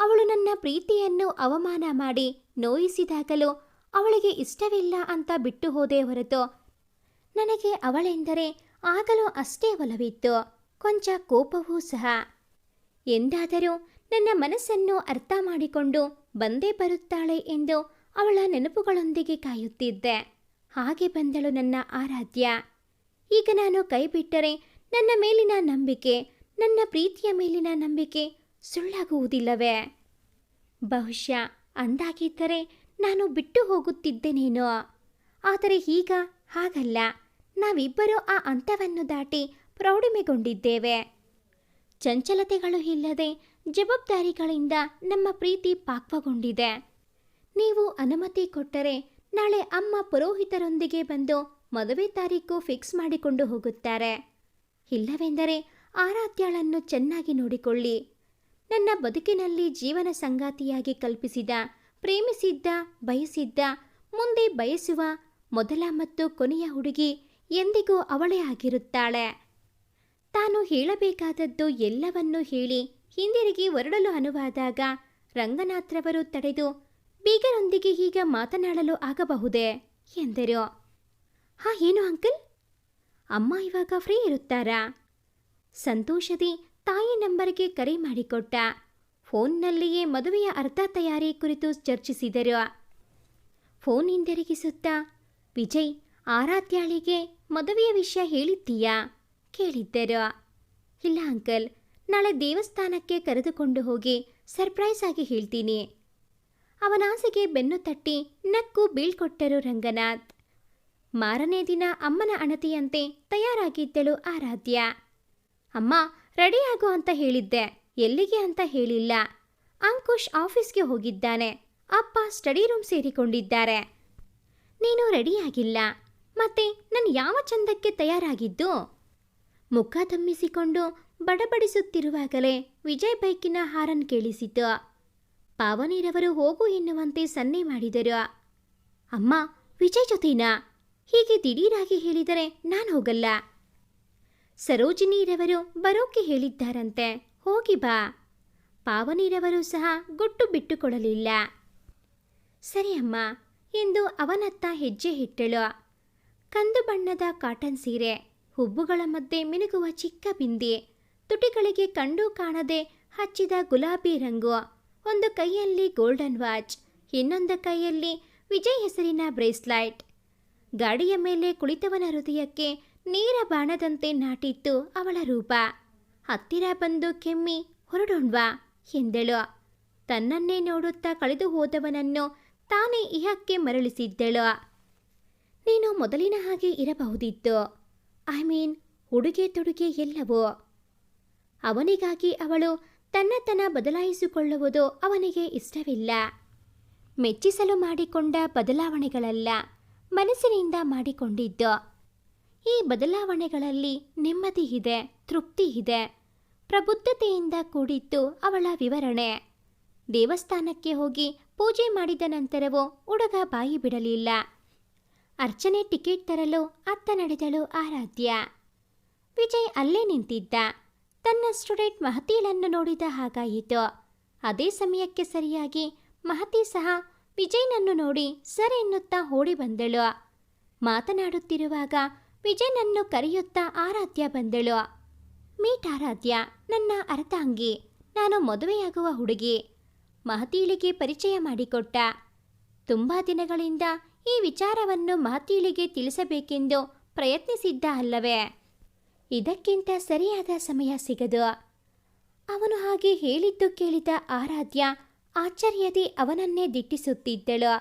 A: ಅವಳು ನನ್ನ ಪ್ರೀತಿಯನ್ನು ಅವಮಾನ ಮಾಡಿ ನೋಯಿಸಿದಾಗಲೂ ಅವಳಿಗೆ ಇಷ್ಟವಿಲ್ಲ ಅಂತ ಬಿಟ್ಟು ಹೋದೆ ಹೊರತು ನನಗೆ ಅವಳೆಂದರೆ ಆಗಲೂ ಅಷ್ಟೇ ಒಲವಿತ್ತು. ಕೊಂಚ ಕೋಪವೂ ಸಹ. ಎಂದಾದರೂ ನನ್ನ ಮನಸ್ಸನ್ನು ಅರ್ಥ ಮಾಡಿಕೊಂಡು ಬಂದೇ ಬರುತ್ತಾಳೆ ಎಂದು ಅವಳ ನೆನಪುಗಳೊಂದಿಗೆ ಕಾಯುತ್ತಿದ್ದೆ. ಹಾಗೆ ಬಂದಳು ನನ್ನ ಆರಾಧ್ಯ. ಈಗ ನಾನು ಕೈಬಿಟ್ಟರೆ ನನ್ನ ಮೇಲಿನ ನಂಬಿಕೆ, ನನ್ನ ಪ್ರೀತಿಯ ಮೇಲಿನ ನಂಬಿಕೆ ಸುಳ್ಳಾಗುವುದಿಲ್ಲವೇ? ಬಹುಶಃ ಅಂದಾಗಿದ್ದರೆ ನಾನು ಬಿಟ್ಟು ಹೋಗುತ್ತಿದ್ದೇನೇನೋ. ಆದರೆ ಈಗ ಹಾಗಲ್ಲ. ನಾವಿಬ್ಬರೂ ಆ ಹಂತವನ್ನು ದಾಟಿ ಪ್ರೌಢಿಮೆಗೊಂಡಿದ್ದೇವೆ. ಚಂಚಲತೆಗಳು ಇಲ್ಲದೆ ಜವಾಬ್ದಾರಿಗಳಿಂದ ನಮ್ಮ ಪ್ರೀತಿ ಪಾಕ್ವಗೊಂಡಿದೆ. ನೀವು ಅನುಮತಿ ಕೊಟ್ಟರೆ ನಾಳೆ ಅಮ್ಮ ಪುರೋಹಿತರೊಂದಿಗೆ ಬಂದು ಮದುವೆ ತಾರೀಕು ಫಿಕ್ಸ್ ಮಾಡಿಕೊಂಡು ಹೋಗುತ್ತಾರೆ. ಇಲ್ಲವೆಂದರೆ ಆರಾಧ್ಯಾಳನ್ನು ಚೆನ್ನಾಗಿ ನೋಡಿಕೊಳ್ಳಿ. ನನ್ನ ಬದುಕಿನಲ್ಲಿ ಜೀವನ ಸಂಗಾತಿಯಾಗಿ ಕಲ್ಪಿಸಿದ, ಪ್ರೇಮಿಸಿದ್ದ, ಬಯಸಿದ್ದ, ಮುಂದೆ ಬಯಸುವ ಮೊದಲ ಮತ್ತು ಕೊನೆಯ ಹುಡುಗಿ ಎಂದಿಗೂ ಅವಳೇ ಆಗಿರುತ್ತಾಳೆ. ತಾನು ಹೇಳಬೇಕಾದದ್ದು ಎಲ್ಲವನ್ನೂ ಹೇಳಿ ಹಿಂದಿರುಗಿ ಹೊರಡಲು ಅನುವಾದಾಗ ರಂಗನಾಥ್ರವರು ತಡೆದು ಬೀಗರೊಂದಿಗೆ ಈಗ ಮಾತನಾಡಲು ಆಗಬಹುದೇ ಎಂದರು. ಹಾ, ಏನು ಅಂಕಲ್? ಅಮ್ಮ ಇವಾಗ ಫ್ರೀ ಇರುತ್ತಾರಾ? ಸಂತೋಷದಿ ತಾಯಿ ನಂಬರ್ಗೆ ಕರೆ ಮಾಡಿಕೊಟ್ಟ. ಫೋನ್ನಲ್ಲಿಯೇ ಮದುವೆಯ ಅರ್ಧ ತಯಾರಿ ಕುರಿತು ಚರ್ಚಿಸಿದರು. ಫೋನ್ ಹಿಂದಿರುಗಿಸುತ್ತಾ, ವಿಜಯ್, ಆರಾಧ್ಯಾಳಿಗೆ ಮದುವೆಯ ವಿಷಯ ಹೇಳಿದ್ದೀಯಾ? ಕೇಳಿದ್ದರು. ಇಲ್ಲ ಅಂಕಲ್, ನಾಳೆ ದೇವಸ್ಥಾನಕ್ಕೆ ಕರೆದುಕೊಂಡು ಹೋಗಿ ಸರ್ಪ್ರೈಸ್ ಆಗಿ ಹೇಳ್ತೀನಿ. ಅವನಾಸೆಗೆ ಬೆನ್ನು ತಟ್ಟಿ ನಕ್ಕು ಬೀಳ್ಕೊಟ್ಟರು ರಂಗನಾಥ್. ಮಾರನೇ ದಿನ ಅಮ್ಮನ ಅಣತಿಯಂತೆ ತಯಾರಾಗಿದ್ದಳು ಆರಾಧ್ಯ. ಅಮ್ಮ ರೆಡಿಯಾಗು ಅಂತ ಹೇಳಿದ್ದೆ. ಎಲ್ಲಿಗೆ ಅಂತ ಹೇಳಿಲ್ಲ. ಅಂಕುಶ್ ಆಫೀಸ್ಗೆ ಹೋಗಿದ್ದಾನೆ. ಅಪ್ಪ ಸ್ಟಡಿ ರೂಮ್ ಸೇರಿಕೊಂಡಿದ್ದಾರೆ. ನೀನು ರೆಡಿಯಾಗಿಲ್ಲ ಮತ್ತೆ ನಾನು ಯಾವ ಚಂದಕ್ಕೆ ತಯಾರಾಗಿದ್ದು? ಮುಖ ತಮ್ಮಿಸಿಕೊಂಡು ಬಡಬಡಿಸುತ್ತಿರುವಾಗಲೇ ವಿಜಯ್ ಬೈಕಿನ ಹಾರನ್ ಕೇಳಿಸಿತು. ಪಾವನೀರವರು ಹೋಗು ಎನ್ನುವಂತೆ ಸನ್ನೆ ಮಾಡಿದರು. ಅಮ್ಮ, ವಿಜಯ್ ಜೊತೆನಾ? ಹೀಗೆ ದಿಢೀರಾಗಿ ಹೇಳಿದರೆ ನಾನು ಹೋಗಲ್ಲ. ಸರೋಜಿನಿರವರು ಬರೋಕೆ ಹೇಳಿದ್ದಾರಂತೆ, ಹೋಗಿ ಬಾ. ಪಾವನಿರವರು ಸಹ ಗುಟ್ಟು ಬಿಟ್ಟುಕೊಡಲಿಲ್ಲ. ಸರಿ ಅಮ್ಮ ಎಂದು ಅವನತ್ತ ಹೆಜ್ಜೆ ಇಟ್ಟಳು. ಕಂದು ಬಣ್ಣದ ಕಾಟನ್ ಸೀರೆ, ಹುಬ್ಬುಗಳ ಮಧ್ಯೆ ಮಿನುಗುವ ಚಿಕ್ಕ ಬಿಂದಿ, ತುಟಿಗಳಿಗೆ ಕಂಡು ಕಾಣದೆ ಹಚ್ಚಿದ ಗುಲಾಬಿ ರಂಗು, ಒಂದು ಕೈಯಲ್ಲಿ ಗೋಲ್ಡನ್ ವಾಚ್, ಇನ್ನೊಂದು ಕೈಯಲ್ಲಿ ವಿಜಯ್ ಹೆಸರಿನ ಬ್ರೇಸ್ಲೈಟ್ ಗಾಡಿಯ ಮೇಲೆ ಕುಳಿತವನ ಹೃದಯಕ್ಕೆ ನೀರ ಬಾಣದಂತೆ ನಾಟಿತ್ತು ಅವಳ ರೂಪ. ಹತ್ತಿರ ಬಂದು ಕೆಮ್ಮಿ ಹೊರಡೋಣ್ವಾ ಎಂದಳು. ತನ್ನನ್ನೇ ನೋಡುತ್ತಾ ಕಳೆದು ಹೋದವನನ್ನು ತಾನೇ ಇಹಕ್ಕೆ ಮರಳಿಸಿದ್ದಳು. ನೀನು ಮೊದಲಿನ ಹಾಗೆ ಇರಬಹುದಿತ್ತು. ಐ ಮೀನ್, ಉಡುಗೆ ತೊಡುಗೆ ಎಲ್ಲವೋ. ಅವನಿಗಾಗಿ ಅವಳು ತನ್ನತನ ಬದಲಾಯಿಸಿಕೊಳ್ಳುವುದು ಅವನಿಗೆ ಇಷ್ಟವಿಲ್ಲ. ಮೆಚ್ಚಿಸಲು ಮಾಡಿಕೊಂಡ ಬದಲಾವಣೆಗಳಲ್ಲ. ಮನಸ್ಸಿನಿಂದ ಮಾಡಿಕೊಂಡಿದ್ದು. ಈ ಬದಲಾವಣೆಗಳಲ್ಲಿ ನೆಮ್ಮದಿ ಇದೆ, ತೃಪ್ತಿ ಇದೆ. ಪ್ರಬುದ್ಧತೆಯಿಂದ ಕೂಡಿತ್ತು ಅವಳ ವಿವರಣೆ. ದೇವಸ್ಥಾನಕ್ಕೆ ಹೋಗಿ ಪೂಜೆ ಮಾಡಿದ ನಂತರವೂ ಹುಡುಗ ಬಾಯಿ ಬಿಡಲಿಲ್ಲ. ಅರ್ಚನೆ ಟಿಕೆಟ್ ತರಲು ಅತ್ತ ನಡೆದಳು ಆರಾಧ್ಯ. ವಿಜಯ್ ಅಲ್ಲೇ ನಿಂತಿದ್ದ. ತನ್ನ ಸ್ಟೂಡೆಂಟ್ ಮಹತಿಲನ್ನು ನೋಡಿದ ಹಾಗಾಯಿತು. ಅದೇ ಸಮಯಕ್ಕೆ ಸರಿಯಾಗಿ ಮಹತಿ ಸಹ ವಿಜಯ್ನನ್ನು ನೋಡಿ ಸರ್ ಎನ್ನುತ್ತಾ ಓಡಿ ಬಂದಳು. ಮಾತನಾಡುತ್ತಿರುವಾಗ ವಿಜಯ್ನನ್ನು ಕರೆಯುತ್ತಾ ಆರಾಧ್ಯ ಬಂದಳು. ಮೀಟ್ ಆರಾಧ್ಯ, ನನ್ನ ಅರ್ಥಾಂಗಿ ನಾನು ಮದುವೆಯಾಗುವ ಹುಡುಗಿ. ಮಹತೀಳಿಗೆ ಪರಿಚಯ ಮಾಡಿಕೊಟ್ಟ. ತುಂಬ ದಿನಗಳಿಂದ ಈ ವಿಚಾರವನ್ನು ಮಹತೀಳಿಗೆ ತಿಳಿಸಬೇಕೆಂದು ಪ್ರಯತ್ನಿಸಿದ್ದ ಅಲ್ಲವೇ. ಇದಕ್ಕಿಂತ ಸರಿಯಾದ ಸಮಯ ಸಿಗದು. ಅವನು ಹಾಗೆ ಹೇಳಿದ್ದು ಕೇಳಿದ ಆರಾಧ್ಯ ಆಶ್ಚರ್ಯದಿ ಅವನನ್ನೇ ದಿಟ್ಟಿಸುತ್ತಿದ್ದಳು.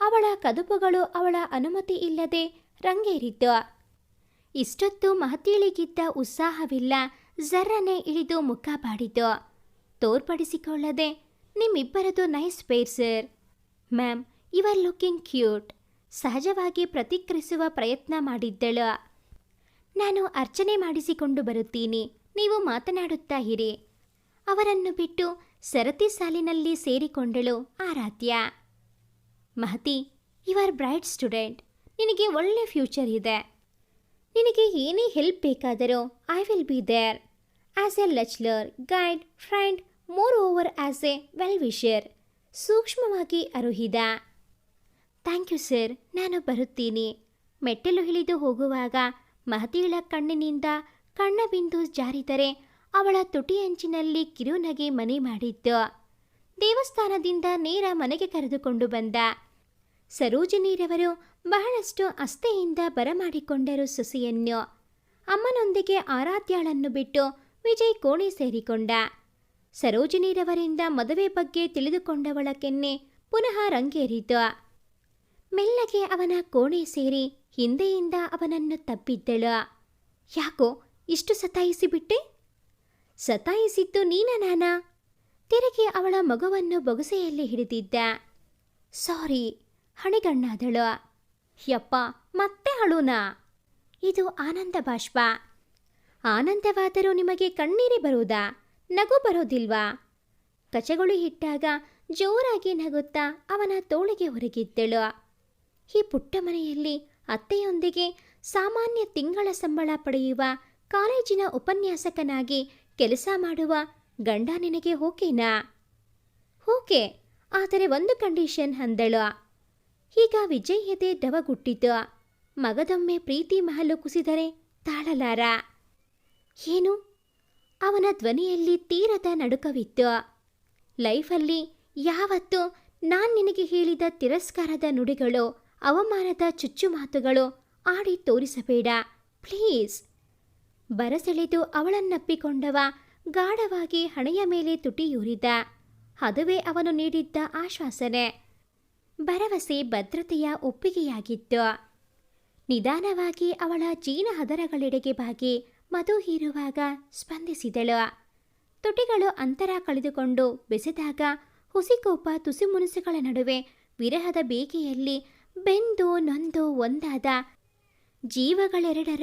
A: ಅವಳ ಕದುಪುಗಳು ಅವಳ ಅನುಮತಿ ಇಲ್ಲದೆ ರಂಗೇರಿದ್ದು. ಇಷ್ಟೊತ್ತು ಮಹತಿಳಿಗಿದ್ದ ಉತ್ಸಾಹವಿಲ್ಲ, ಜರ್ರನೆ ಇಳಿದು ಮುಖ ಬಾಡಿತು ತೋರ್ಪಡಿಸಿಕೊಳ್ಳದೆ, ನಿಮ್ಮಿಬ್ಬರದು nice pair, sir. Ma'am, you are looking cute. ಸಹಜವಾಗಿ ಪ್ರತಿಕ್ರಿಯಿಸುವ ಪ್ರಯತ್ನ ಮಾಡಿದ್ದಳು. ನಾನು ಅರ್ಚನೆ ಮಾಡಿಸಿಕೊಂಡು ಬರುತ್ತೀನಿ. ನೀವು ಮಾತನಾಡುತ್ತಾ ಇರಿ. ಅವರನ್ನು ಬಿಟ್ಟು ಸರತಿ ಸಾಲಿನಲ್ಲಿ ಸೇರಿಕೊಂಡಳು Aradhya. Mahati you are bright student ನಿನಗೆ ಒಳ್ಳೆ ಫ್ಯೂಚರ್ ಇದೆ. ನಿನಗೆ ಏನೇ ಹೆಲ್ಪ್ ಬೇಕಾದರೂ I will be there as a lecturer guide friend moreover as a well wisher ಸೂಕ್ಷ್ಮವಾಗಿ ಅರುಹಿದ. ಥ್ಯಾಂಕ್ ಯು ಸರ್ ನಾನು ಬರುತ್ತೀನಿ. ಮೆಟ್ಟಲು ಇಳಿದು ಹೋಗುವಾಗ ಮಹತಿಗಳ ಕಣ್ಣಿನಿಂದ ಕಣ್ಣ ಬಿಂದು ಜಾರಿದರೆ ಅವಳ ತುಟಿ ಅಂಚಿನಲ್ಲಿ ಕಿರುನಗೆ ಮನೆ ಮಾಡಿದ್ದು. ದೇವಸ್ಥಾನದಿಂದ ನೇರ ಮನೆಗೆ ಕರೆದುಕೊಂಡು ಬಂದ. ಸರೋಜಿನಿರವರು ಬಹಳಷ್ಟು ಅಸ್ಥೆಯಿಂದ ಬರಮಾಡಿಕೊಂಡರು ಸೊಸೆಯನ್ನು. ಅಮ್ಮನೊಂದಿಗೆ ಆರಾಧ್ಯಾಳನ್ನು ಬಿಟ್ಟು ವಿಜಯ್ ಕೋಣೆ ಸೇರಿಕೊಂಡ. ಸರೋಜಿನಿರವರಿಂದ ಮದುವೆ ಬಗ್ಗೆ ತಿಳಿದುಕೊಂಡವಳ ಕೆನ್ನೆ ಪುನಃ ರಂಗೇರಿತು ಮೆಲ್ಲಗೆ ಅವನ ಕೋಣೆ ಸೇರಿ ಹಿಂದೆಯಿಂದ ಅವನನ್ನು ತಬ್ಬಿದ್ದಳು. ಯಾಕೋ ಇಷ್ಟು ಸತಾಯಿಸಿಬಿಟ್ಟೆ? ಸತಾಯಿಸಿದ್ದು ನೀನ ನಾನ? ತಿರುಗಿ ಅವಳ ಮಗುವನ್ನು ಬೊಗಸೆಯಲ್ಲಿ ಹಿಡಿದಿದ್ದ. ಸಾರಿ, ಹಣಿಗಣ್ಣಾದಳು. ಯಪ್ಪ, ಮತ್ತೆ ಅಳುನಾ? ಇದು ಆನಂದ ಬಾಷ್ಪ. ಆನಂದವಾದರೂ ನಿಮಗೆ ಕಣ್ಣೀರಿ ಬರುವುದಾ? ನಗು ಬರೋದಿಲ್ವಾ? ಕಚಗಳು ಇಟ್ಟಾಗ ಜೋರಾಗಿ ನಗುತ್ತಾ ಅವನ ತೋಳಿಗೆ ಹೊರಗಿದ್ದಳು ಈ ಪುಟ್ಟ ಮನೆಯಲ್ಲಿ ಅತ್ತೆಯೊಂದಿಗೆ ಸಾಮಾನ್ಯ ತಿಂಗಳ ಸಂಬಳ ಪಡೆಯುವ ಕಾಲೇಜಿನ ಉಪನ್ಯಾಸಕನಾಗಿ ಕೆಲಸ ಮಾಡುವ ಗಂಡ ನಿನಗೆ ಓಕೆನಾ ಓಕೆ ಆದರೆ ಒಂದು ಕಂಡೀಷನ್ ಅಂದಳು. ಈಗ ವಿಜಯ್ ಎದೆ ಡವಗುಟ್ಟಿತು ಮಗದೊಮ್ಮೆ ಪ್ರೀತಿ ಮಹಲು ಕುಸಿದರೆ ತಾಳಲಾರ. ಏನು? ಅವನ ಧ್ವನಿಯಲ್ಲಿ ತೀರದ ನಡುಕವಿತ್ತು. ಲೈಫಲ್ಲಿ ಯಾವತ್ತೂ ನಾನು ನಿನಗೆ ಹೇಳಿದ ತಿರಸ್ಕಾರದ ನುಡಿಗಳು, ಅವಮಾನದ ಚುಚ್ಚು ಮಾತುಗಳು ಆಡಿ ತೋರಿಸಬೇಡ. ಪ್ಲೀಸ್. ಬರಸೆಳೆದು ಅವಳನ್ನಪ್ಪಿಕೊಂಡವ ಗಾಢವಾಗಿ ಹಣೆಯ ಮೇಲೆ ತುಟಿಯೂರಿದ. ಅದುವೇ ಅವನು ನೀಡಿದ್ದ ಆಶ್ವಾಸನೆ. ಭರವಸೆ ಭದ್ರತೆಯ ಒಪ್ಪಿಗೆಯಾಗಿತ್ತು. ನಿಧಾನವಾಗಿ ಅವಳ ಜೀನ ಹದರಗಳೆಡೆಗೆ ಬಾಗಿ ಮಧು ಹೀರುವಾಗ ಸ್ಪಂದಿಸಿದಳು. ತುಟಿಗಳು ಅಂತರ ಕಳೆದುಕೊಂಡು ಬೆಸೆದಾಗ ಹುಸಿಕೋಪ ತುಸಿಮುನುಸುಗಳ ನಡುವೆ ವಿರಹದ ಬೇಗೆಯಲ್ಲಿ ಬೆಂದು ನೊಂದು ಒಂದಾದ ಜೀವಗಳೆರಡರ